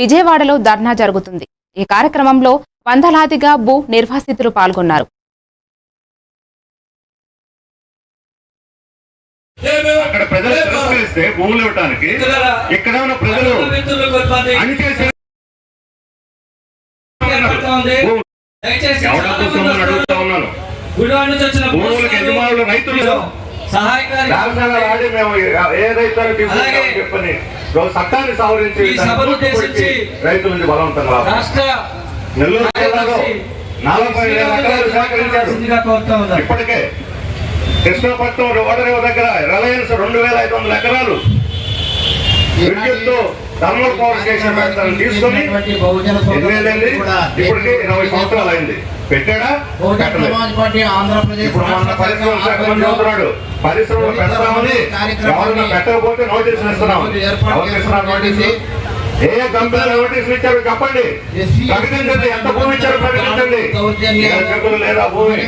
విజయవాడలో ధర్నా జరుగుతుంది. ఈ కార్యక్రమంలో వందలాదిగా భూ నిర్వాసితులు పాల్గొన్నారు. అక్కడ ప్రజలు తిరస్కరిస్తే భూములు ఇవ్వడానికి ఇక్కడ ఉన్న ప్రజలు అణిచేసే భూములు ఎవడబ్బు సొమ్ముని అడుగుతా ఉన్నాను? భూములకు యజమానులు రైతులు సహాయకారి మేము ఏ చెప్పని సవరించి రైతుల నుంచి. రాష్ట్ర నెల్లూరు జిల్లాలో నలభై వేల ఎకరాలు సేకరించారు సింధిగా కోరుతా ఉన్నారు. ఇప్పటికే కృష్ణపట్నం ఓడరేవు దగ్గర రిలయన్స్ రెండు వేల ఐదు వందల ఎకరాలు విద్యుత్తు థర్మల్ పవర్ స్టేషన్ పెడతాను తీసుకొని ఇప్పటికి ఇరవై సంవత్సరాలు అయింది. పెట్టాడా? ఇప్పుడు మన పరిశ్రమ శాఖ పరిశ్రమలు పెడతామని ఎవరన్నా పెట్టకపోతే నోటీసులు ఇస్తున్నాం. ఎవరికి ఇస్తున్నారు నోటీసులు? ఏ కంపెనీలు నోటీసులు ఇచ్చారు చెప్పండి. ప్రకటించండి. ఎంత భూమి ఇచ్చారు ప్రకటించండి. లేదా భూమి?